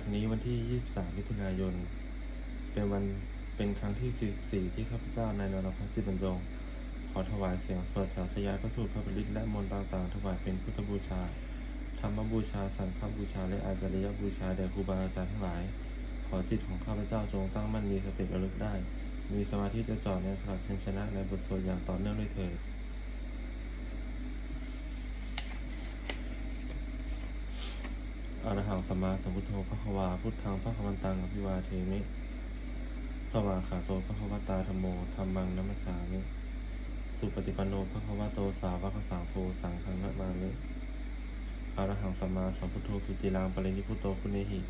บัดนี้วันที่ 23 มิถุนายน เป็นวันเป็นครั้งที่ 14 ที่ข้าพเจ้านายนรพัฒน์จิตบรรจง ขอถวายเสียงสวดสาธยายพระสูตรพระบริตและมนต์ต่างๆ ถวายเป็นพุทธบูชา ธรรมบูชา สังฆบูชา และอาจริยบูชาแด่ครูบาอาจารย์ทั้งหลาย ขอจิตของข้าพเจ้าจงตั้งมั่นมีสติระลึกได้ มีสมาธิจดจ่อในพระชัญชนะในบทสวดอย่างต่อเนื่องด้วยเถิด อรหังสัมมาสัมพุทโธพระควาพุทธังพระควันตังอภิวาเทมิ สวาขาโตพระควตาธรรมโมธรรมังนัมสสามิ สุปฏิปันโนพระควโตสาวกสังโฆสังฆังนะมามิอรหังสัมมาสัมพุทโธสุจิลังปรินิพุโตคุเนหิ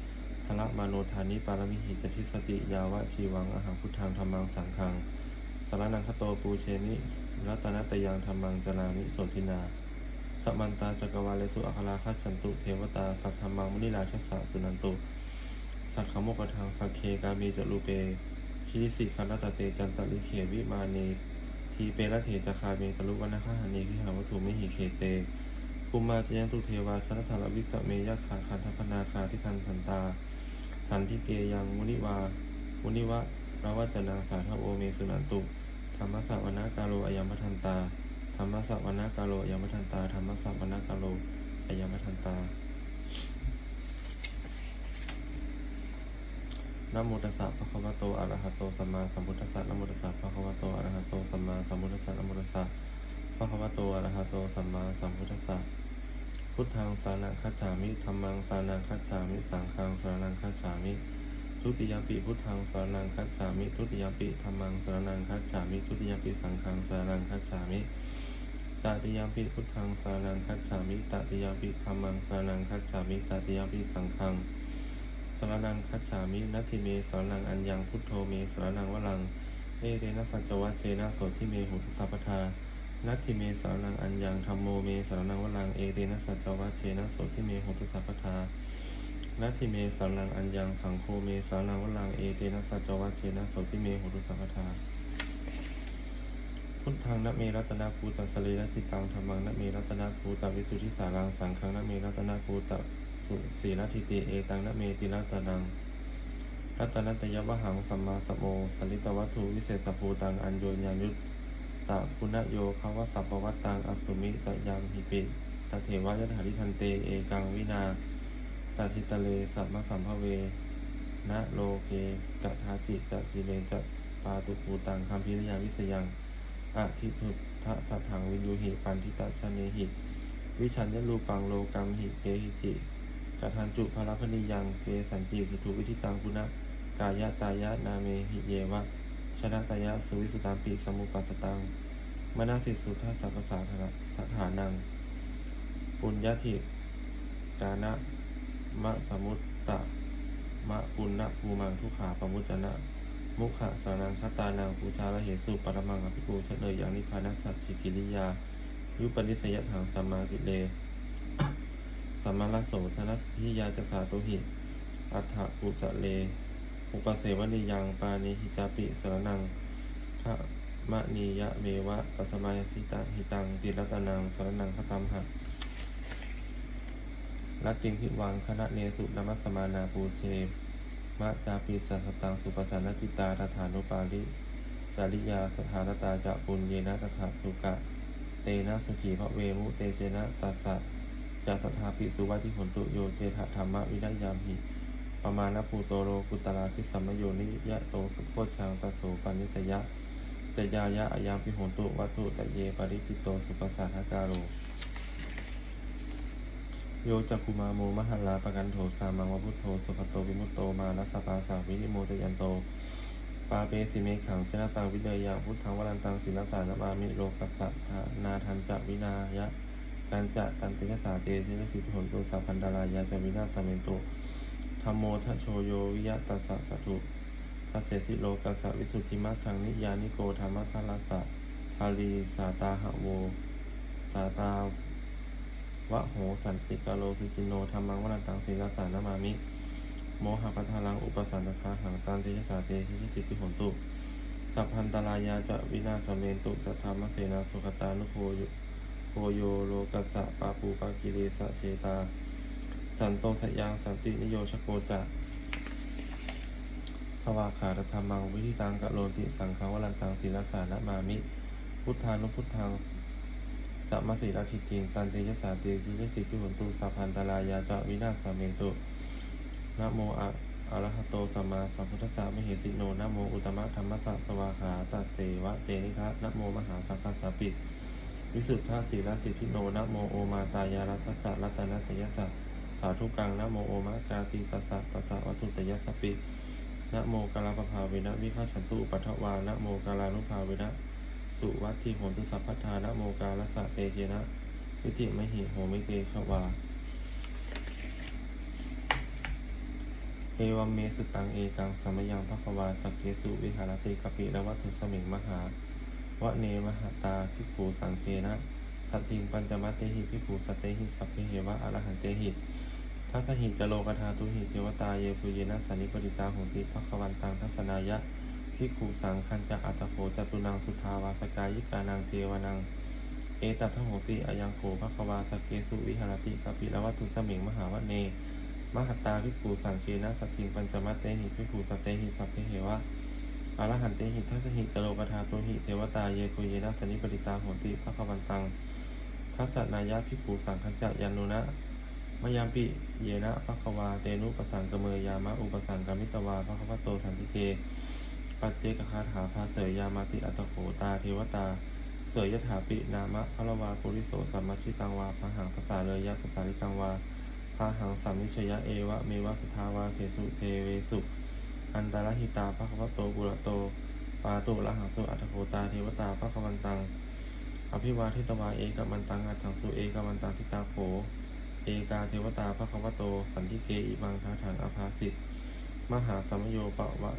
ทละมาโนธานิปารมิหิจติสติยาวะชีวังอหังพุทธังธรรมังสังฆังสารนังคโตปูเชมิรัตนตยังธรรมังจนามิโสทินา สัมมันตาจักรวาเลสุอัคราคัจฉันตุเทวตา สัทธมังมุนิราชสะสุนันตุ สักขโมกทังสักเคกามีจรูเปคิริสิคันตเตจันตลิเขวิมาเนทีเประเถจคาเมตลุวันคหานีขิหาวัตถุไมิหิเคเตภูมาจยันตุเทวาชนะธารวิสเมยขาคันธพนาคาทิทันสันตา สันทิเกยังมุนิวามุนิวะระวัจนังสาทโอเมสุนันตุ ธรรมสาวนาการโลอยัมมทันตา สวนากาโลยัมทันตาธรรมสวนากาโลอยัมทันตานโมตัสสะภะคะวะโตอะระหะโตสัมมาสัมพุทธัสสะนโมตัสสะภะคะวะโตอะระหะโตสัมมาสัมพุทธัสสะนโมตัสสะภะคะวะโตอะระหะโตสัมมาสัมพุทธัสสะพุทธังสานังคัจฉามิธัมมังสานังคัจฉามิสังฆังสานังคัจฉามิทุติยมปิพุทธังสานังคัจฉามิทุติยมปิธัมมังสานังคัจฉามิทุติยมปิสังฆังสานังคัจฉามิ ตติยมปิพุทธังสานังคัจฉามิตติยมปิธัมมังสานังคัจฉามิตติยมปิสังฆังสรนังคัจฉามินัตถิเมสรนังอัญญังพุทโธเมสรนังวลังเอเตนะสัจวัเชนะโสทิเมหุตุสัพพทานัตถิเมสรนังอัญญังธรรมโมเมสรนังวลังเอเตนะสัจวัเชนะโสทิเมหุตุสัพพทานัตถิเมสรนังอัญญังสังโฆเมสรนังวลังเอเตนะสัจวัเชนะโสทิเมหุตุสัพพทา พุทธังนเมรัตนาภูตัสสรีรติตังธรรมังนเมรัตนาภูตวิสุทธิสารังสังฆังนเมรัตนาภูตสุสีรทิติเอตังนเมติรัตนังรัตนัตยวหังสัมมาสมโมสลิตวัตถุวิเศษภูตังอัญโยญายุตตะคุณโยคาวสัพวัตตังอสุมิตยามหิปิตเถวายถาริทันเตเอกังวินาตทิตะเลสัมมสัมภเวนะโลเกกะทาจิจะจิเลจะปาตุภูตังคัมพิริยาวิสยัง อะทิพุทธสัทถังวินยูหิปันทิตาชเนหิ วิชัญญลูปังโลกัมหิเกหิจิกทันจุภรพนิยังเกสันจิสุทุวิธิตังกุณะกายะตายะนาเมหิเยวะชนะตายะสุวิสุตัมปิสมุปัสตังมนาสิสุทัสสะภาษาธนะทัฐานัง ปุญญาธิกานะมะสมุตตะมะปุณณภูมังทุขาปมุจจนะ มุขะสานังคตานังปูชาละเหสุปรมังอภิปูชเนยอย่างนิพพานัสสัจฉิกิริยา ยุปนิสยถังสัมมากิเลสัมมาลโสธนัสทิยาจสาตุหิ อัฏฐปุสะเล อุปเสวนิยังปานิหิจาปิสรนังทะมะนียะเมวะตัสมาหิตาหิตังติรัตนังสรนังคตัมหะรัตติงทิวังคณะเนสุนมัสสมานาปูเช มะจาปิสัสตังสุปสานจิตาตถานุปาลิจาริยาสถานตาจะปุญเยนะตถาสุกะ เตนะสุขีพระเวมุเตเชนะตัสสะจะสัทธาปิสุวัติผลตุโยเจทะธรรมวินัยยามหิปมาณภูโตโรกุตลาคิสัมโยนิยะโตสุโคชังตโสปานิสยะจะยายะอายามพิโหนตุวัตุตะเยปริจิตโตสุปัสาทกาโร โยจักคุมาโมมหัลลาปะกันโถสามังวพุทโธสุขโตวิมุตโตมานัสปาสาวินิโมตยันโตปาเปสิเมขังชนะตังวิเนยยาพุทธังวรันตังศิลสารนมามิโลกัสสะทนาทันจะวินายะกันจะตันติยสาเตเชนสิทธิผลตุสัพพันดารายาจวินาสเมนตุธรรมโมทะโชโยวิยะตัสสะสะทุทัสเสสิโลกัสสะวิสุทธิมัคคังนิยานิโกธรรมทัลลัสสะทาลีสาตาหะโว สาตา วะโหสันติกาโลสุจิโนธรรมังวรันตังศิลสารนมามิ โมหะปัทาลังอุปสันตคาหังตันเตชสาเตชิสิทธิผลตุ สัพพันตรายาจะวินาสเมนตุสัทธรรมเสนาสุขตานุโคโยโคโยโลกัสสะปาปูปากิเลสะเชตา สันโตสยังสันตินิโยชโกจะสวาขาตธรรมังวิธิตังกะโลติสังฆวรันตังศีลสานะมามิ พุทธานุพุทธัง สัมมาสีราชิติงตันเตยสาเตจิยสิทธิหุนตุสัพพันตรายาจวินาสามเมนตุนะโมอะอะระหะโตสัมมาสัมพุทธัสสะมเหสิโนนะโมอุตตมะธรรมสสะสวาขาตัสเสวะเตนิทะนะโมมหาสังฆสสปิวิสุทธาสีลสิทธิโนนะโมโอมาตายารัตสะรัตนตยสสะสาธุกังนะโมโอมากาติตัสสะตัสสะวัตุตยสสปินะโมกาลาปภาเวนะวิฆาฉันตุปัทวานะโมกาลานุภาเวนะ สุวัตถิโหตุสัพพทานะโมกาลสะเตเจนะวิธิมหิโหมิเตชวาเอวัมเมสุตังเอกังสัมยังพระควาสักเกสุวิหารติกปิและวัตถุสมิงมหาวะเนมหาตาพิกขูสังเคนะสัตถิงปัญจมัตเตหิพิกขูสตเตหิสัพเพเหวะอรหันเตหิทัสหิจโลกธาตุหิเทวตาเยปุเยนะสันนิปริตาโหติภควันตังทัศนายะ พิกขูสังคันจะอัตโขจตุนังสุทาวาสกายิกานังเทวนัง เอตัทโหติอายังโขภควาสเกสุวิหารติกปิละวัตุสมิงมหาวเน มหัตตาพิกขูสังเคนะสัตถิงปัญจมัตเตหิพิกขูสเตหิสัพเพเหวะอรหันเตหิทัสหิจโลกธาตุหิเทวตาเยโกเยนะสนิปริตาโหติภควันตัง ทัสสนายะพิกขูสังคัญจะยันนุนะมยามปิเยนะภควาเตนุปสังกเมยามะอุปสังกมิตวาภควโตสันติเก ปัจเจกคาถาภาเสยยามาติอัตโขตาเทวตา เสยยถาปินามะพระวาปุริโสสัมมชิตังวาพหังภาษาเลยยะภาษาลิตังวาพาหังสัมมิชยะเอวะเมวะสทาวาเสสุเทเวสุ อันตรหิตาภควโตบุระโต ปาตุละหังสุอัตโคตาเทวตาภควันตัง อภิวาทิตวาเอกมันตังอัตถังสุเอกมันตังทิตาโข เอกาเทวตาภควโต สันติเกอิมังคาถังอภาสิทธิ์มหาสัมโยปะวะ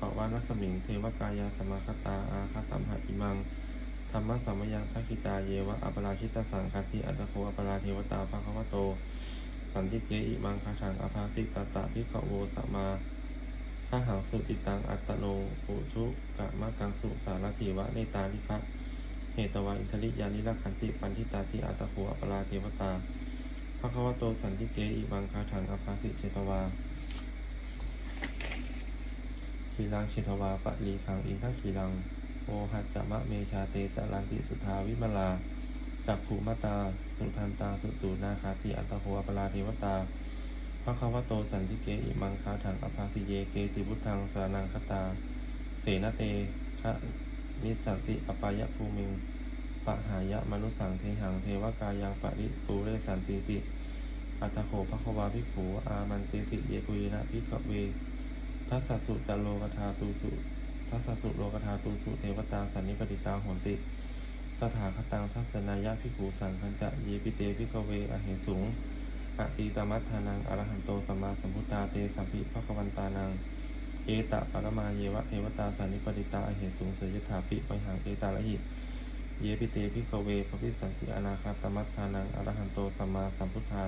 ปะวานัสมิงเทวกายาสมาคตาอาคาตัมหะอิมังธรรมะสัมยังทักขิตาเยวะอัปราชิตาสังคติอัตโคอัปราเทวตาภควโต สันติเกอิมังคาถังอภาสิตตตะพิขโวสัมมาถ้าหังสุติตังอัตโนปุชุกะมะกังสุสารถีวะเนตาลิคะเหตวาอินทริยานิรักขันติปันทิตาติอัตโขอปราเทวตาภะควโตสันติเกอิมังคาถังอภาสิเชตวา ขีลังเชตวาปะลีขังอินทขีลังโอหัจจมะเมชาเตจารันติสุทาวิมลาจักขุมาตา สุทันตา สุสูนาคาติอัตโขอปราเทวตาพระคาวโตสันติเกอิมังคาถังอภาสิเยเกติพุทธังสานังคตา เสนเตคะมิสันติอปายะภูมิงปะหายะมนุสังเทหังเทวกายังปริปูเรสันติติ อัตถโขภควาภิกขูอามันเตสิเยปุยนะภิกขเว ทัสสสุจัโลกธาตูสุทัสสสุโลกธาตูสุเทวตาสันนิปติตาโหนติตถาคตังทัศนายะภิขูสังคัญจะเยปิเตภิกเวอเหสุงอติตมัฏฐานังอรหันโตสัมมาสัมพุทธาเตสัมภิภควันตานัง เอตะปรมาเยวะเทวตาสันนิปติตาอเหสุงเสยถาปิปัญหังเอตาละหิเยปิเตพิกเวภพิสันติอนาคาตมัฏฐานังอรหันโตสัมมาสัมพุทธา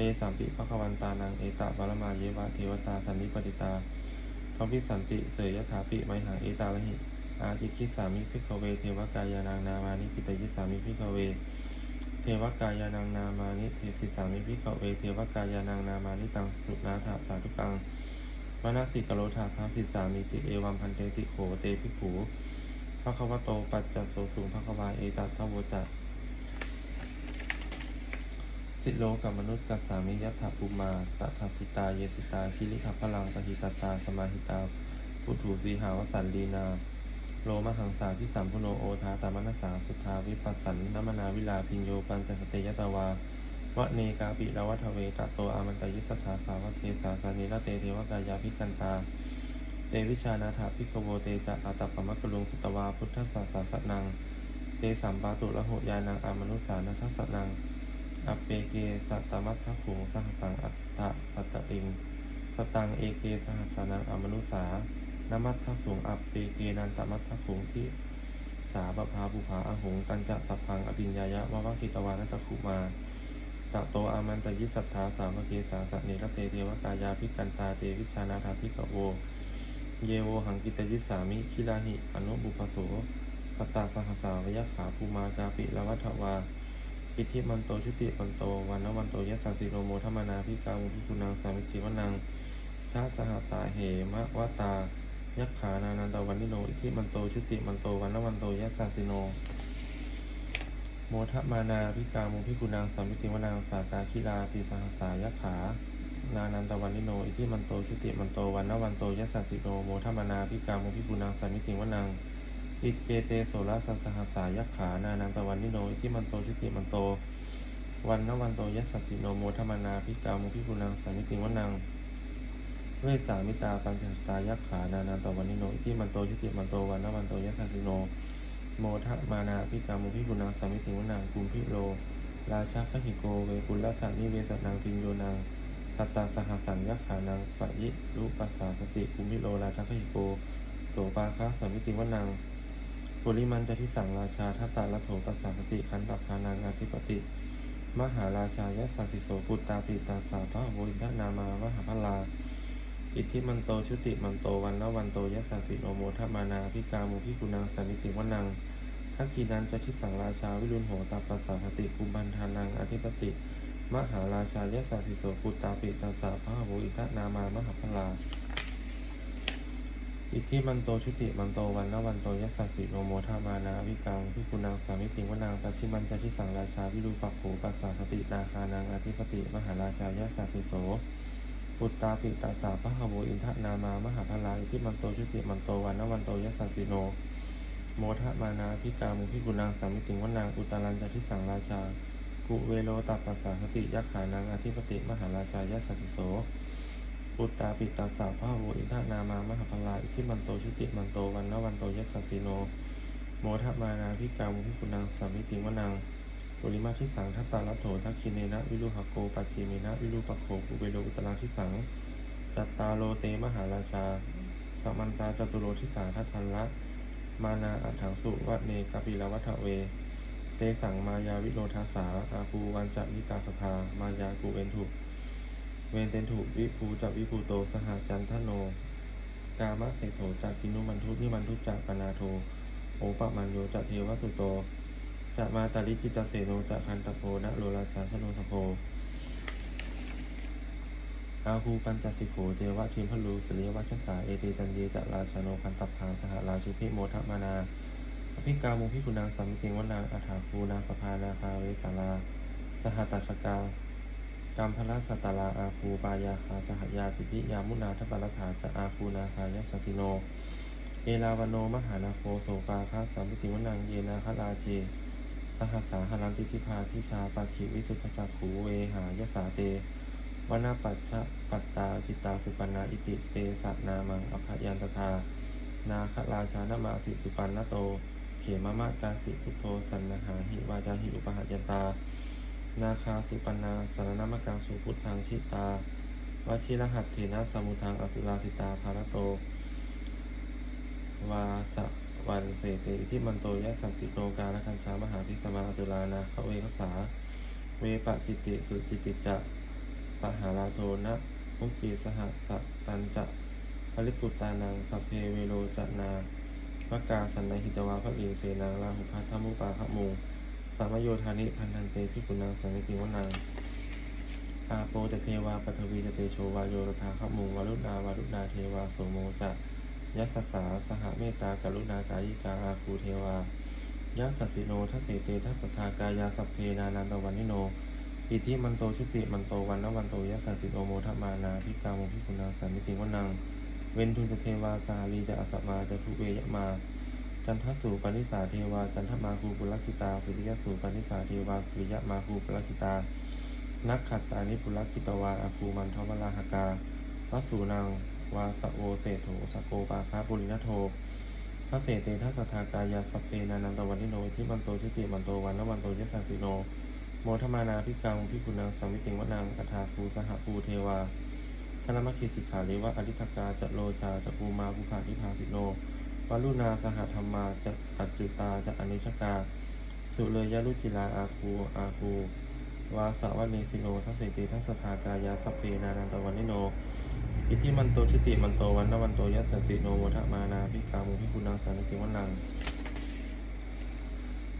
เตสัมภิภควันตานังเอตะปรมาเยวะเทวตาสันนิปติตาภพิสันติเสยยถาปิปัญหังเอตาละหิอาจิคิสามิพิกเวเทวกายานางนามานิกิตยิสามิพิกเว เทวกายานังนามานิเทศิสามิพิขเวเทวกายานังนามานิตังสุนาถาสาธุกังมนสิกโลธาภาสิสามิติเอวัมพันเตติโขเตพิขูพระควโตปัจจโสสุงพระควาเอตัทโวจัต สิโลกับมนุษย์กัสสามิยัตถภูมาตถาสิตา เยสิตาคิริขัพลังปหิตตา สมาหิตาพุถูสีหาวสันลีนา โลมหังสาพิสัมพุโนโอทาตามนัสสาสุทาวิปัสสันนมนาวิลาพิญโยปัญจสเตยตาวาวะเนกาปิลาวัทเวตโตอามันตยิสถาสาวะเกสาสานิระเตเทวกายาพิกันตา เตวิชานาถาพิกโวเตจะอาตปมะกลุงสุตวาพุทธศาสาสนัง เตสัมปาตุละโหยานังอามนุสานัทสนัง อปเปเกสัตตมัทถขุงสหสังอัตถะสัตติงสตังเอเกสหัสนังอมนุสานมัตถสูงอัปเปเกนันตมัตถคุงที่สาบพาบุภาอหงตันจะสัพพังอภิญญายะวะวะคิตวานัจขุมาตะโตอามันตยิสัทธาสามเกสาสเนรเตเทวกายาภิกันตาเตวิชานาถาภิกโว เยโวหังกิตยิสามิคิลาหิอนุบุพโสสตาสหสาวยะขาภูมากาปิละวัฏวา อิทธิมันโตชุติมันโตวันนวันโตยัสสะสิโนโมทัมมนาพิกามุพิกุณังสามิติวนังชาสหัสาเหมะวตายักขานานันตวันนิโนอิทธิมันโตชุติมันโตวันนวันโตยัสสะสิโน โมทมานาพิกามุพิกุณังสามิติวนังสาตาคิลาติสหัสายักขานานันตวันนิโนอิทธิมันโตชุติมันโตวันนวันโตยัสสะสิโนโมทมานาพิกามุพิกุณังสามิติวนัง อิจเจเตโสรสสหัสายักขานานันตวันนิโนอิทธิมันโตชุติมันโต วันนวันโตยัสสิโนโมทมนาพิกามุพิกุณังสามิติวนัง เวสามิตาปัญจสตายักขานานาตวันนิโนอิทิมันโตชิติมันโตวันนวันโตยัสสิโนโมทะมานาพิกามุพิกุณังสามิติวนังกุมพิโล ราชาคหิโกเวกุลสานิเวสนังพินโยนังสัตตาสหสัญยักขานังปะยิรุปัสสาสติกุมพิโลราชาคหิโกโสปาคะสามิติวนัง ปุริมันจะทิสังราชาทัตตาลโถปัสสาสติขันตพานังอธิปติ มหาราชายสัสสิโสปุตตาปิตาสาพระโวอินทนามามหาพลา อิทธิมันโตชุติมันโตวันละวันโตยัสสะสิโนโมทมานาพิกามุพิกุณังสามิติวนังทักขีนันจะทิสังราชาวิรุณโหตาปัสสาสติกุมพันธานังอธิปติ มหาราชายัสสะสิโสปุตตาปิตาสาพระโวอิทนามามหาพลา อิทธิมันโตชุติมันโตวันละวันโตยัสสสิโนโมทมานาพิกามุพิกุณังสามิติวนังปัจฉิมันจะทิสังราชาวิรุปักโขปัสสาสตินาคานังอธิปติมหาราชายัสสสิโสปุตตาปิตาสาพระหโวอินทนามามหาพลาอิทิมันโตชุติมันโตวันนวันโตยัสสสิโนโมทะมานาพิกามุพิกุณังสามิติงวนางอุตารัญจะทิสังราชากุเวโลตัปปัสสาสติยักขานังอธิปติมหาราชายัสสสิโส ปุตตาปิตาสาวพระหโวอินทนามามหาพลาอิทิมันโตชุติมันโตวันนวันโตยัสสิโน โมทะมานาพิกามุพิกุณังสามิติวนางปริมาทิสังทัตตาลัโถทักคินเนนะวิรุหโกปัจจิเมนะวิรุปโคกุเวโลอุตราทิสังจัตตาโลเตมหาราชาสมันตาจตุโลทิสาทัทันละมานาอัฏฐังสุวัเนกปิลวัฏเว เตสังมายาวิโรทาสาอาภูวันจะวิกาสภามายากูเวนถุ เวนเตนถุวิภูจัวิภูโตสหจันทโน กามะเสโถจากกินุมันทุนิมันทุจากปนาโทโอปะมันโยจะเทวสุโตจะมาตาลิจิตตเสโนจะคันตโพนะโลราชาชโนสโพอาคูปัญจสิโขเจวะทิมพลูสุริยวัชสาเอติตันเยจะราชาโนคันตพาสหราชุพิโมทมานาอภิกามุพิกุณางสัมมิติงวนางอัฏฐาคูนางสภานาคาเวสาลาสหตัชกา กัมพลสัตตาลาอาคูปายาคาสหยาติพิยามุนาทัปรัฐาจะอาคูนาคายัสสสิโน เอลาวโนมหานาโคโสปาคาสัมมิติวนางเยนาคลาเจ สหัสสาหรันติทิพาทิชาปาคิวิสุทธจักขูเวหายสาเตวนาปัชชะปัตตาจิตตาสุปันนาอิติเตสันามังอภยันตทานาคราชานามาสิสุปันนโต เขมมะกาสิพุทโธสันนหาหิวาจาหิอุปหยันตา นาคาสุปนาสารนามกังสุพุทธังชิตาวชิรหัตเถนะสมุทังอสุราสิตาภารโต วาสวันเสเตอิทิมันโตยัสสสิโนกาลคัญชามหาพิสมาอสุรานาคเวคสาเวปะจิตติสุจิตติจะปหาราโทนะมุจีสหสตันจะภริปุตตานังสัพเพเวโรจนาพกาสันนหิตวาพระลิงเสนางลาหุพัทธมุปาขมุง สามโยธานิพันธันเตพิกุณังสันนิติวนางอาโปจะเทวาปทวีจะเตโชวาโยตถาขมุงวารุณาวารุณาเทวาโสโมจะยัสสาสหเมตตากรุณากายิกาอาคูเทวายัสสิโนทัสเสเตทัสสทากายาสัพเพนานันตวันนิโน อิทธิมันโตชุติมันโตวันนวันโตยัสสิโนโมทมานาพิกาโมพิกุณาสันนิติวนัง เวนทุนจะเทวาสาลีจะอสมาจะทุเวยมา จันทสูปนิสาเทวา จันทมาคูปุลคิตา สุริยสูปนิสาเทวา สุริยมาคูปุลคิตา นักขัตตานิปุลคิตวาอาคูมันทวราหกาวสูนังวาสโอเศโถสโกปาคาปุรินโทพระเสเตทัสทากายาสเพนานันตวันนิโนที่มันโตชิติมันโตวันนวันโตยสัสสิโน โมทมานาพิกังพิกุณังสัมมิติงวนังอัฐาภูสหภูเทวาชนะมคคิสิกขาเลวะอริทกาจะโลชาจะภูมาภูภาทิภาสิโน วลุนาสหธรรมาจะอัจจุตาจะอนิชกา สุเลยยลุจิลาอาคูอาคูวาสวัเนสิโนทัสเสติทัสสทากายาสัพเพนานันตวันนิโน อิทิมันโตชิติมันโตวันนวันโตยัสสติโนโมทมานาพิกามุพิกุณังสันติวันัง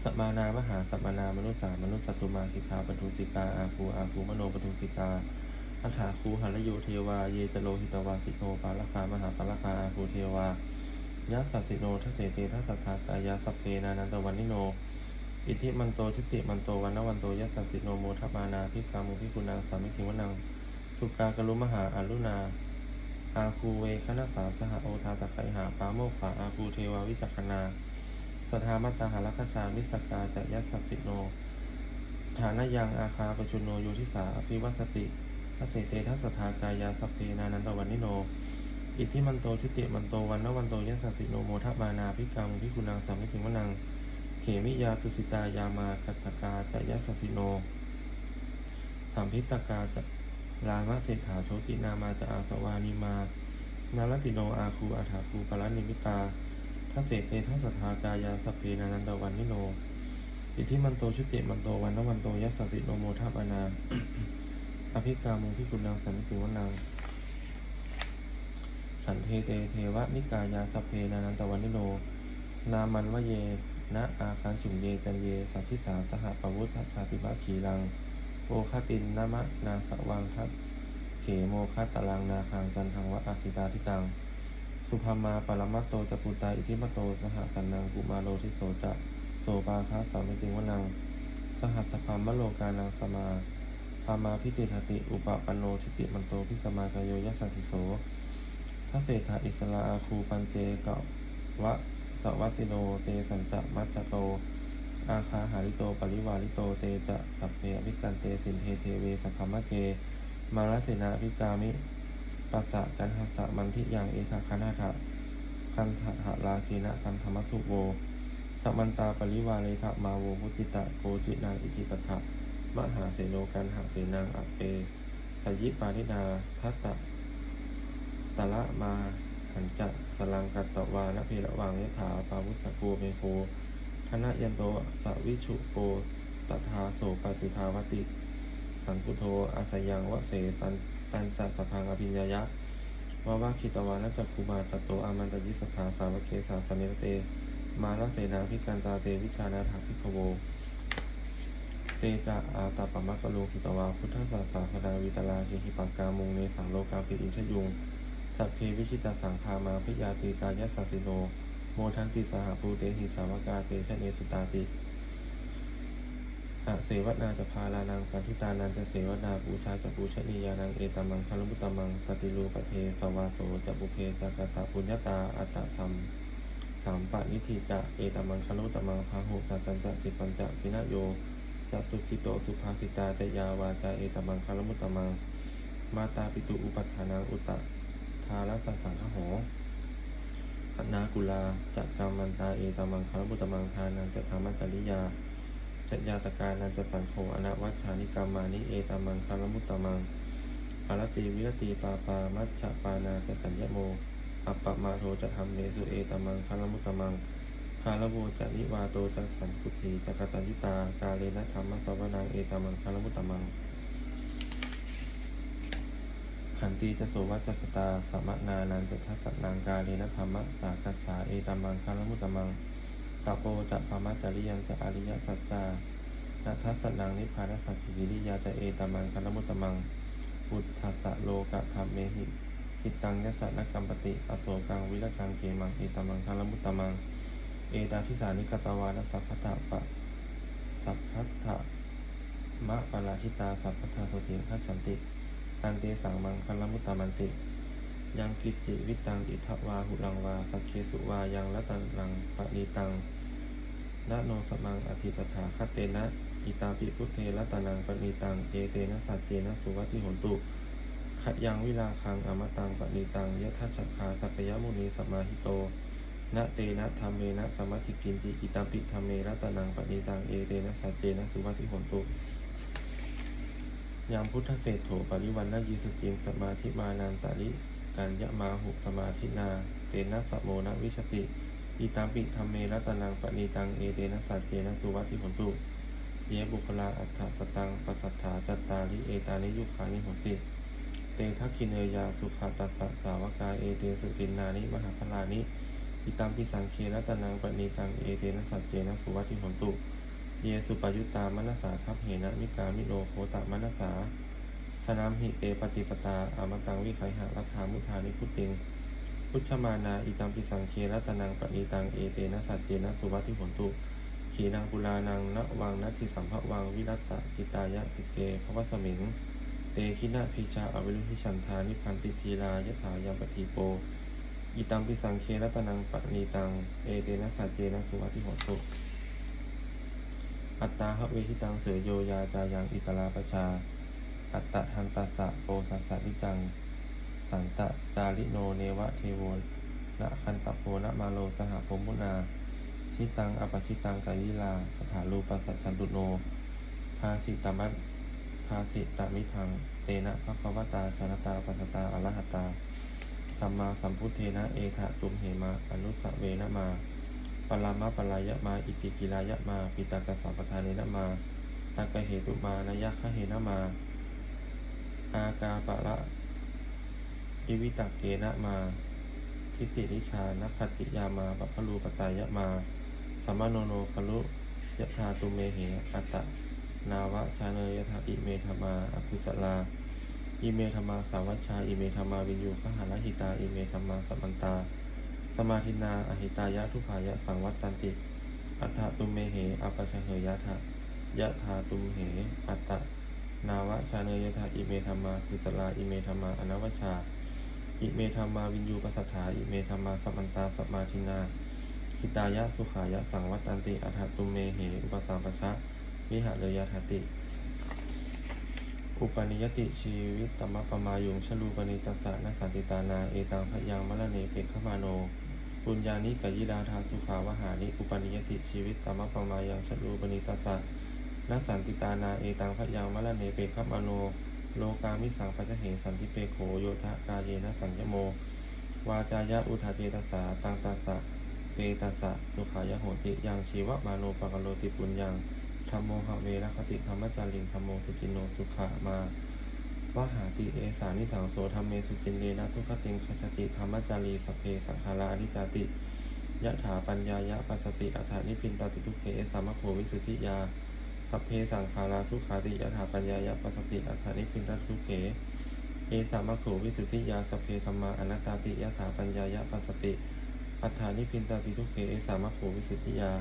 สัมมานามหาสัมมานามนุษสามนุสสตุมาสิกาปทุสิกาอาภูอาภูมโนปทุสิกาอัฏฐาคูหันโยเทวาเยจโลหิตวาสิโนปาลคามหาปาลคาอาภูเทวา ยัสสสิโนทัสเสเตทัสสทากายาสัพเพนานันตวันนิโน อิทิมันโตชิติมันโตวันนวันโตยัสสสิโนโมทัปานาพิกามุพิกุณาสามิทิวนัง สุกากรุมหาอารุณา อาคูเวคณะสาสหโอทาตะไคหาปาโมขาอาคูเทวาวิจักขณาสทามัตตาหารัคชามิสกาจะยัสสิโน ฐานะยังอาคาปชุนโนโยทิสาอภิวัสติทัสเสเตทัสสทากายาสัพเพนานันตวันนิโน อิทธิมันโตชิติมันโตวันนวันโตยัสสสิโนโมทมานาพิกามุพิกุณาสามิทิวนัง เขมิยาตุสิตายามากัตตกาจะยัสสสิโน สัมพิตกาจะลามะเศรษฐาโชตินามาจะอาสวานิมา นาลติโนอาคูอาถาคูปรนิมิตาทัสเสเตทัสสทากายาสเพนานันตวันนิโน อิทธิมันโตชุติมันโตวันนวันโตยัสสสิโนโมทปานา อภิกามุพิคุณังสันติวนัง สันเทเตเทวนิกายาสเพนานันตวันนิโนนามันวเยนะอาคันจุมเยจันเยสัทธิสาสหปวุฒชาติบาขีรังโอคตินนามะนาสวังทัตเขโมคัตตลังนาคังจันทังวะอาสิตาทิตัง สุภามาปรมัตโตจปุตตาอิทิมโตสหสันนังกุมาโลทิโสจะโสปาคาสามิติงวนัง สหัสพามโลกานังสมาพามาพิติทติอุปปันโนทิติมันโตพิสมากายโยยัสสิโส ทเศรษฐาอิสลาอาคูปันเจเกวะสวัตติโน เตสันจะมัจจโต อาคาหาริโต ปริวาริโต เตจะสัพเพอภิกันเตสินเทเทเวสัพพมะเก มาลเสนาภิกามิปัสสะกันหัสสะมันทิยังเอทะคันหะทะคันทะหะลาเคนะคันธมัตถุโวสัมมันตาปริวาเลทะมาโวพุจิตะโกจินางอิทิตถะมหาเสโนกันหะเสนางอัปเปสยิปานินาทัตตะ ตละมาหันจะสลังกัตตวานเพระวังยถาปาวุสสะโกเมโคธนะยันโตสวิชุโกตถาโสปจุทาวติ สันพุโทอาสยังวเสตันตันจัสพังอภิญญายะวาวาคิตวานัจจคุมาตโตอามันตยิสถาสาวเคสาสเนเต มาลเสนาพิกันตาเตวิชานาถาพิกโวเตจะอาตาปมะกะโลคิตวาพุทธศาสาคดาวิตลาเคหิปังกามุงเนสังโลกาปิอินชยุง สัพเพวิชิตาสังคามาพิยาติตายสสสิโน โมทันติสหภูเตหิสาวกาเตชะเนสุตาติอะเสวนาจะพาลานังปันทิตานันจะเสวนาปูชาจะปูชนียานังเอตัมังคารมุตมังปฏิรูปเทสวาโสจะบุเพจักตะปุญญาตาอัตตสัมสามปะนิธิจะเอตัมังคารมุตมังพาหุสัจจะสิปัญจะพินโยจะสุขิโตสุภาสิตาจะยาวาจาเอตัมังคารมุตตมังมาตาปิตุอุปัฏฐานังอุตตะ ทารัสสสังฆโหอนากุลาจักกรรมันตาเอตามังคารบุตมังทานันจะธรรมจริยาจะยาตการนันจะสังโฆอนาวัชชานิกรรมานิเอตามังคารมุตตมังอารติวิรติปาปามัชฌปานาจะสัญญโมอัปปมาโทจะธรรมเมสุเอตามังคารมุตตมังคารโวจะนิวาโตจะสันกุติจะกตัญญิตา กาเลนะธรรมสวนังเอตามังคารมุตตมัง ขันตีจะโสวัจสตาสมนานันจะทัสนังกาเลนะธรรมะสากัจฉาเอตัมมังคารมุตตมังตาโปจะพามัจจริยังจะอริยสัจจานัทัสนังนิพพานสัจจิริยาจะเอตัมมังคารมุตตมังพุทธัสสะโลกะธรรมเมหิจิตตังยัสสะนกรรมปติ อโศกังวิรชังเขมังเอตัมมังคารมุตตมัง เอตาทิสานิกตวานะสัพพะทะปะสัพพะมะปราชิตาสัพพะทะโสติขัจฉันติ ตันเตสังมังคลมุตตมันติ ยังกิจจิวิตังอิทวาหุลังวาสักเคสุวายังละตันลังปะนีตังนะโนสมังอธิตถาคตเตนะอิตาปิพุทเทละตานังปะนีตัง เอเตนะสัจเจนะสุวัติหนตุขยังวิลาคังอมตังปะนีตังยะทัชคาสักยมุนีสมาหิโตนะเตนะธรรมเมนะสมัติกินจิอิตาปิธรรมเมละตานังปะนีตัง เอเตนะสัจเจนะสุวัติหนตุ ยามพุทธเศรษโถปริวันนายีสจินสมาธิมานันตาลิกันยะมาหุสมาธินา เตนะสะโมนะวิชติ อิตามปิธรรมเมรัตนังปณีตังเอเตนะสัจเจนะสุวัติผลตุเยบุคลาอัฏฐสตังปัสัทธาจัตตาลิเอตานิยุคานิหนติ เตทักขิเนยยาสุขาตัสสะสาวกาเอเตสุตินนานิมหาพลานิอิตัมปิสังเครัตนังปณีตังเอเตนะสัจเจนะสุวัติหนตุ เยสุปยุตตามนัสสาทัพเหนะมิกามิโลโคตามนัสสาชนามหิเตปฏิปตาอามตังวิไขหะรัฐามุทานิพุติง พุชมานาอิตัมปิสังเครัตนังปณีตังเอเตนะสัจเจนะสุวัติหนตุขีนางกุลานังณวังนัติสัมภวังวิรัตตจิตายะติเกภวสมิงเตคินะพิชาอวิรุหิฉันทานิพันติทีลายถายามปทีโปอิตัมปิสังเครัตนังปณีตังเอเตนะสัจเจนะสุวัติหนตุ อัตตาหะเวหิตังเสยโยยาจายังอิตลาปชา อัตตะทันตัสสะโปสัสสะนิจัง สันตะจาริโนเนวะเทโวนะคันตะโพนะมาโลสหพมุนาชิตังอปชิตังกายิลา สถารูปัสสัชชันตุโน ภาสิตมัตภาสิตมิทัง เตนะภควตาชนตาปัสตาอรหัตตา สัมมาสัมพุทเทนะเอทะตุมเหมาอนุสเวนะมา ปรามะปลายะมา อิติกิลายะมา ปิตากสัมปทานเนนะมาตากะเหตุมานายะคะเหนะมา อากาปะละอิวิตักเกนะมา ทิฏฐินิชานคติยามาปัพพลูปตายะมาสัมมาโนโนคลุยะธาตุเมเหอัตตะนาวะชาเนยถาอิเมธมาอคุสลาอิเมธมาสาวัชชาอิเมธมาวินยูขหาลหิตาอิเมธมาสัมมันตา มาธินาอหิตายะทุภายะสังวัตตันติ อัฏฐตุมเมเหอัปปชะเหยะทะยะธาตุมเห อัตตะนาวะชาเนยถาอิเมธรรมาคุสลาอิเมธรรมาอนวชา อิเมธรรมาวินยูปสัทธาอิเมธรรมาสัมมันตาสมาธินาหิตายะสุขายะสังวัตตันติอัฏฐตุมเมเหอุปสัมปชะวิหะเลยยะทติ อุปนิยติชีวิตตมะปมายุงชลูปนิตัสสะนสันติตานา เอตังพยังมะละเนเปกขมาโน ปุญญานิกยิดาทาสุขาวหานิอุปนิยติชีวิตตามะปมายังชลูปนิตัสสะนสันติตานาเอตังพยังมะละเนเปกขมโน โลกามิสังปัจจเหสันติเปโขโยทะกาเยนะสัญญโม วาจายะอุทาเจตัสสะตังตัสะเปตัสสะสุขายะโหติยังชีวะมาโนปะกโลติปุญญังธรรมโมหะเวรคติธรรมจาริงธรรมโมสุจินโนสุขามา วหาติเอสานิสังโสธรรมเมสุจินเลนะทุกขติงคชติธรรมจารีสเพสังขาราอนิจจติยะถาปัญญายะปัสสติอัฏฐานิพินตติทุกเขเอสามะโควิสุทธิยาสพเพสังขาราทุกขาติยะถาปัญญายะปัสสติอัฏฐานิพินตติทุกเขเอสามะโควิสุทธิยาสพเพธรรมาอนัตตาติยะถาปัญญายะปัสสติอัฏฐานิพินตติทุกเขเอสามะโควิสุทธิยา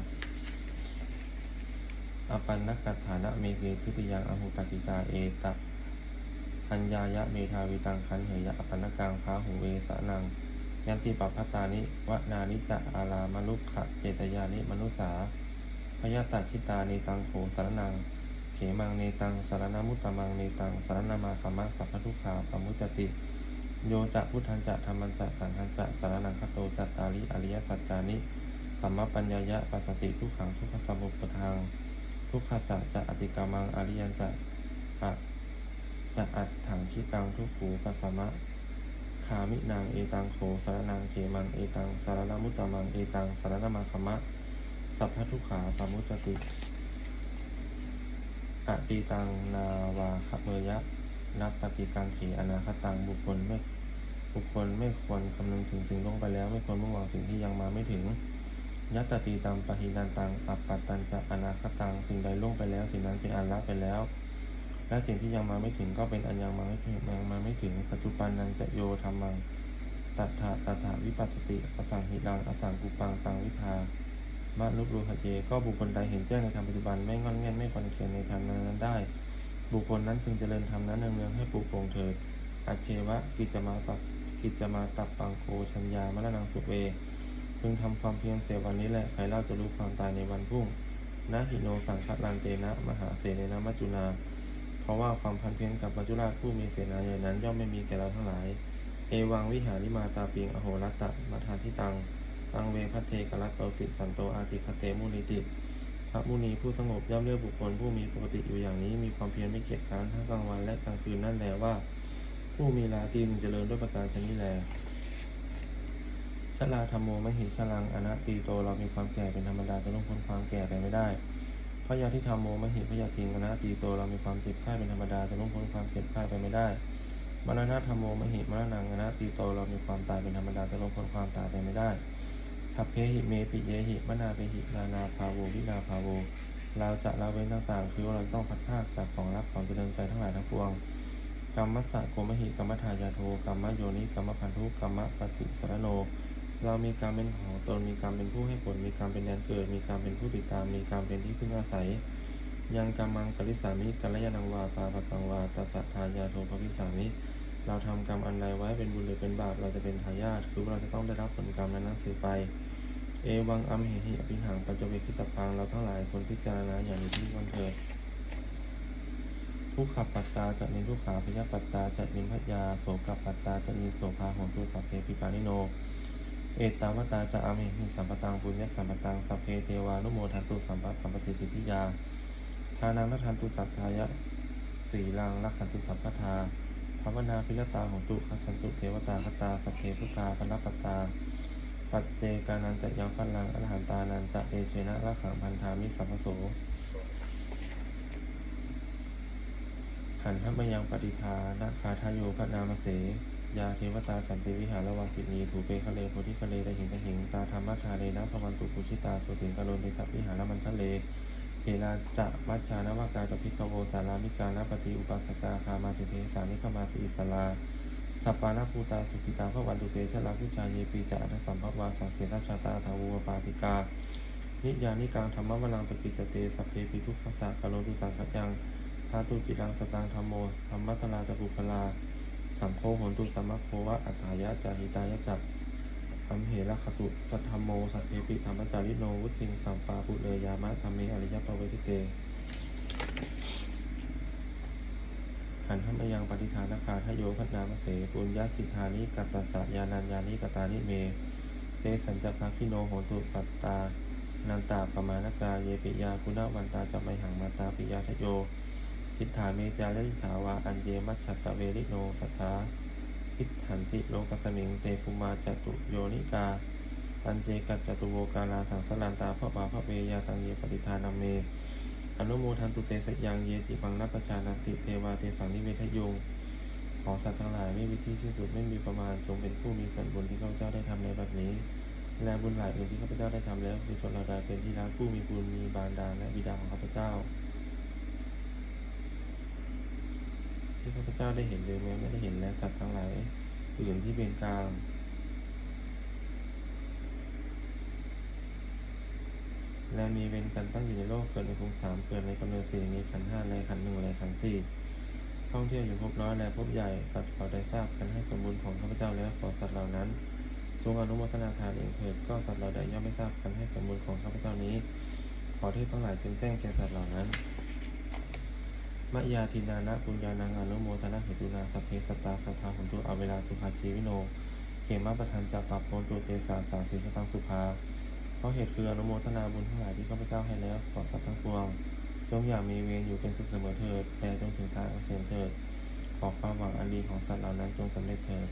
อปันนกัฏฐานะเมเกทุติยังอหุตกิกาเอตะ พัญญายะเมทาวิตังคันเหยะอปันนกังพาหุเวสะนังยันติปัปพตานิวนานิจะอารามลุกขะเจตยานิมนุสาพยาตัชิตาเนตังโขสารนัง เขมังเนตังสารนามุตตมังเนตังสารนามาคามะสัพพทุขาปมุจจติ โยจะพุทธันจะธรรมันจะสังฆันจะสารนังคโตจัตตาริอริยสัจจานิสัมมาปัญญายะปัสสติทุกขังทุกขสมุปทาง ทุกขสัจจะอติกามังอริยันจะอะ จะอัดถังคิกังทุกขูปัสสมะคามินางเอตังโขสารนังเขมังเอตังสารนมุตตมังเอตังสารนมาคมะ สัพพทุขาปามุจติอติตังนาวาคเมยะ นับปฏิกังเขอนาคตังบุคคลไม่บุคคลไม่ควรคำนึงถึงสิ่งล่วงไปแล้ว ไม่ควรมุ่งหวังสิ่งที่ยังมาไม่ถึงยัตตติตังปะหินันตังอัปปัตตันจะอนาคตังสิ่งใดล่วงไปแล้ว สิ่งนั้นเป็นอันละไปแล้ว และสิ่งที่ยังมาไม่ถึงก็เป็นอันยังมาไม่ถึงยังมาไม่ถึงปัจจุบันนันจะโยธรรมังตัถาตัถาวิปัสสติอสังหิรังอสังกุปังตังวิทามะลุกรูหะเยก็บุคคลใดเห็นแจ้งในธรรมปัจจุบันไม่งอนแง่นไม่คอนเคียนในธรรมนั้นได้ บุคคลนั้นพึงเจริญธรรมนั้นเนืองให้ปลูกปลงเถิดอาเชวะกิจจมาปะกิจจมาตับปังโคชัญญามะละนังสุเวพึงทำความเพียรเสียวันนี้แหละใครเล่าจะรู้ความตายในวันพรุ่งนะหิโนสังฆลันเตนะ มหาเสนนะมัจจุนา ราะว่าความพันเพียรกับมัจจุราชผู้มีเสนาใหญ่นั้นย่อมไม่มีแก่เราทั้งหลาย เอวังวิหาริมาตาปิงอโหรัตตะมาทาทิตัง ตังเวพัเทกรัตโตติสันโตอาติคเตมุนิติ พระมุนีผู้สงบย่อมเลือกบุคคลผู้มีปกติอยู่อย่างนี้มีความเพียรไม่เกียจคร้านทั้งกลางวันและกลางคืนนั่นแหละว่า ผู้มีลาตีนเจริญด้วยประการชนิดแลชลาธรรมโมมหิชลังอนัตตีโตเรามีความแก่เป็นธรรมดาจะล่วงพ้นความแก่ไปไม่ได้ พยาธิธรรมโมมหิพยาธิงอนัตตีโตเรามีความเจ็บไข้เป็นธรรมดาจะล่วงพ้นความเจ็บไข้ไปไม่ได้มรณะธรรมโมมหิมรณังอนัตตีโตเรามีความตายเป็นธรรมดาจะล่วงพ้นความตายไปไม่ได้ชสัพเพหิเมปิเยหิมนาเปหินานาภาโววินาภาโว เราจะละเว้นต่างๆ คือว่าเราต้องพัดพรากจากของรักของเจริญใจทั้งหลายทั้งปวงกรรมสะโกมหิกรรมทายาโทกรรมโยนิกรรมพันธุกรรมปฏิสรโน เรามีกรรมเป็นของตนมีกรรมเป็นผู้ให้ผล มีกรรมเป็นแดนเกิด มีกรรมเป็นผู้ติดตาม มีกรรมเป็นที่พึ่งอาศัย ยังกรรมังกริสามิกัลยาณังวาปาปะกังวาตัสสะทายาโทภวิสามิ เราทำกรรมอันใดไว้เป็นบุญหรือเป็นบาป เราจะเป็นทายาท คือเราจะต้องได้รับผลกรรมนั้นๆสืบไป เอวังอัมเหหิอภิหังปัจจเวคิตปัง เราทั้งหลายควรพิจารณาอย่างนี้ที่ควรเถิดทุกขปัตตาจะนินทุกขาพยาปัตตาจะนินพยาโสกปัตตาจะนินโสภาหงตุสัพเพปิปานิโน เอตาวตาจะอามเหหิสัมปตังปุญญสัมปตังสัพเพเทวานุโมทันตุสัมปัสสัมปติสิทธิยา ทานังนัทันตุสัทธายะสีลังรักขันตุสัพพทาภาวนาพิรตาของตุขสันตุเทวตาคตาสัพเพพุกาพลปัตตา ปัจเจกานันจะยังพันลังอรหันตานันจะเตเชนะระขังพันธามิสัมปโสหันทัมยังปฏิทานาคาทายโยพระนามเส ยาเทวตาสันติวิหารวาสินีถูเปคะเลโพธิคะเลตะหิงตะหิงตาธรรมะทาเลนะพวันตุปุชิตาสุติงกะโลนเตตวิหารมันทะเลเทราจะมัชานวากาตพิกโวสารามิกานปฏิอุปาสกาคามาติเทสานิขมาติอิสลาสัปปานาภูตาสุขิตาพระวันตุเตชะลาพิชาเยปีจะอัตสัมภวาสังเสนาชาตาทาวูปาติกา นิยานิกังธรรมวลังปกิจเตสัพเพปิทุกขสะกะโลตุสังขยังทาตุจิรังสตังธรรมโมธรรมัตลาตะปุพลา สังโฆโหนตุสัมมะโควะอัฏฐายะจาหิตายะจักอัมเหระคตุ สัทธมโม สัพเพปิธรรมจาริโนวุติงสัมปาปุเรยามะธรรมเมอริยปเวทิเต หันทัมยังปฏิทานคาทโยพัฒนามเสปุญญาสิทธานิกัตตสะยานัญญานิกตานิเม เตสัญจภาคิโนโหตุสัตตานันตาปมานกาเยปิยาคุณวันตาจัมไมหังมาตาปิยาทโย ทิฏฐาเมจายทิฏฐาวาอันเยมัชชตะเวริโนสัทธาทิฏฐันติโลกสมิงเตภูมาจตุโยนิกาปัญเจกัจตุโวกาลาสังสลันตาพระบาพระเวยาตังเยปฏิทานาเม อนุโมทันตุเตสยังเยจิปังนัปชานันติเทวาเตสังนิเวทยุงขอสัตว์ทั้งหลายไม่มีที่สิ้นสุดไม่มีประมาณจงเป็นผู้มีส่วนบุญที่ข้าพเจ้าได้ทำในบัดนี้ และบุญหลายอื่นที่ข้าพเจ้าได้ทำแล้วคือชนเราใดเป็นที่รักผู้มีบุญมีบารดาและบิดาของข้าพเจ้า ที่ข้าพ เจ้าได้เห็นหรือแม้ไม่ได้เห็นและสัตว์ทั้งหลายอื่นที่เป็นกลางและมีเวรกันตั้งอยู่ในโลกเกิดในภูมิสามเกิดในกำเนิดสี่มีขันห้าและขันหนึ่งและขันสี่ท่องเที่ยวอยู่พบน้อยและพบใหญ่สัตว์ขอได้ทราบกันให้สมบูรณ์ของข้าพเจ้าแล้วขอสัตว์เหล่านั้น จงอนุโมทนาทานเองเถิดก็สัตว์เหล่าใดย่อมไม่ทราบกันให้สมบูรณ์ของข้าพเจ้านี้ ขอเทพทั้งหลายจงแจ้งแก่สัตว์เหล่านั้น มะยาทินานะปุญญานังอนุโมทนาเหตุนาสเพสตาสัทธาหุนตุอเวลาสุขาชีวิโนเขมาประทานจากปับโพนตุเตสาสาสีสตังสุภาเพราะเหตุคืออนุโมทนาบุญทั้งหลายที่ข้าพเจ้าให้แล้วขอสัตว์ทั้งปวง จงอย่ามีเวรอยู่เป็นสุขเสมอเถิดแต่จงถึงทางเกษมเถิดขอความหวังอันดีของสัตว์เหล่านั้นจงสำเร็จเถิด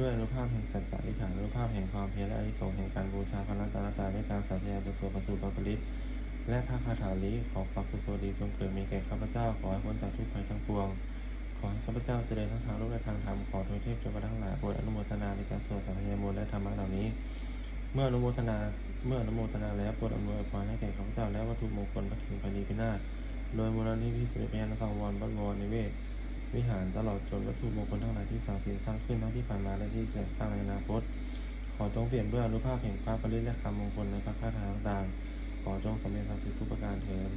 ด้วยอนุภาพแห่งสัจจะอธิษฐานอนุภาพแห่งความเพียรและอนิสงแห่งการบูชาพระรัตนตรัยด้วยการสาธยายบทสวประสูติปริตและพระคาถาลีขอความสุขสวดีจงเกิดมีแก่ข้าพเจ้าขอให้พ้นจากทุกภัยทั้งปวง ขอให้ข้าพเจ้าเจริญทั้งทางโลกและทางธรรมขอโดยเทพเทวดาทั้งหลายโปรดอนุโมทนาในการสวดสาธยายมนและธรรมะเหล่านี้ เมื่ออนุโมทนาเมื่ออนุโมทนาแล้วโปรดอำนวยพรให้แก่ข้าพเจ้าและวัตถุมงคลพัถึงพนีพินาศโดยมูลนิธิสิริพยานสังวรบัตรวรนิเวศ วิหารตลอดจนวัตถุมงคลทั้งหลายที่สร้างสรรค์สร้างขึ้นทั้งที่ผ่านมาและที่จะสร้างในอนาคต ขอจงเปลี่ยนด้วยอนุภาพแห่งพระปริตและคำมงคลในพระคาถาต่างๆขอจงสำเร็จสักดิ์สิทธิ์ทุกประการเถิด